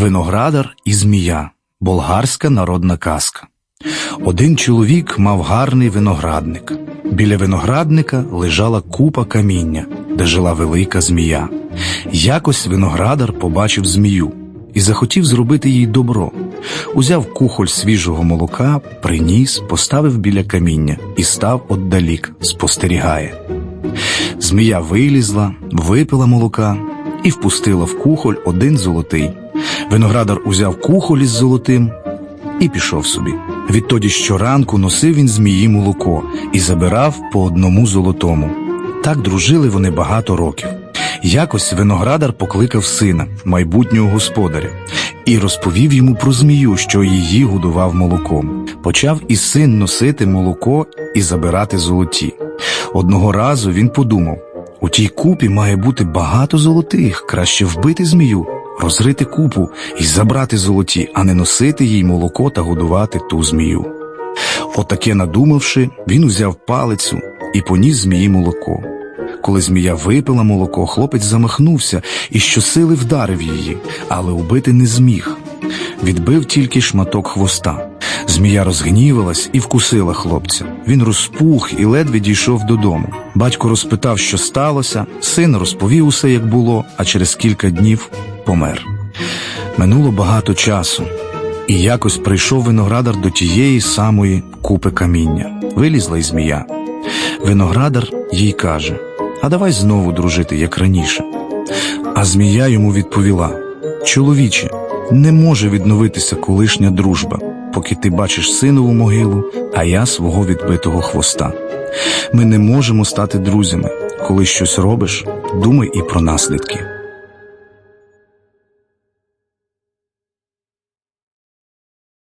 Виноградар і змія болгарська народна казка. Один чоловік мав гарний виноградник. Біля виноградника лежала купа каміння, де жила велика змія. Якось виноградар побачив змію і захотів зробити їй добро. Узяв кухоль свіжого молока, приніс, поставив біля каміння і став отдалік, спостерігає. Змія вилізла, випила молока і впустила в кухоль один золотий. Виноградар узяв кухоль із золотим і пішов собі. Відтоді щоранку носив він змії молоко і забирав по одному золотому. Так дружили вони багато років. Якось виноградар покликав сина, майбутнього господаря, і розповів йому про змію, що її годував молоком. Почав і син носити молоко і забирати золоті. Одного разу він подумав: у тій купі має бути багато золотих, краще вбити змію, розрити купу і забрати золоті, а не носити їй молоко та годувати ту змію. Отаке надумавши, він узяв палицю і поніс змії молоко. Коли змія випила молоко, хлопець замахнувся і щосили вдарив її, але убити не зміг. Відбив тільки шматок хвоста. Змія розгнівалась і вкусила хлопця. Він розпух і ледве дійшов додому. Батько розпитав, що сталося, син розповів усе, як було, а через кілька днів помер. Минуло багато часу, і якось прийшов виноградар до тієї самої купи каміння. Вилізла й змія. Виноградар їй каже: А давай знову дружити, як раніше. А змія йому відповіла: Чоловіче, не може відновитися колишня дружба, поки ти бачиш синову могилу, а я свого відбитого хвоста. Ми не можемо стати друзями. Коли щось робиш, думай і про наслідки.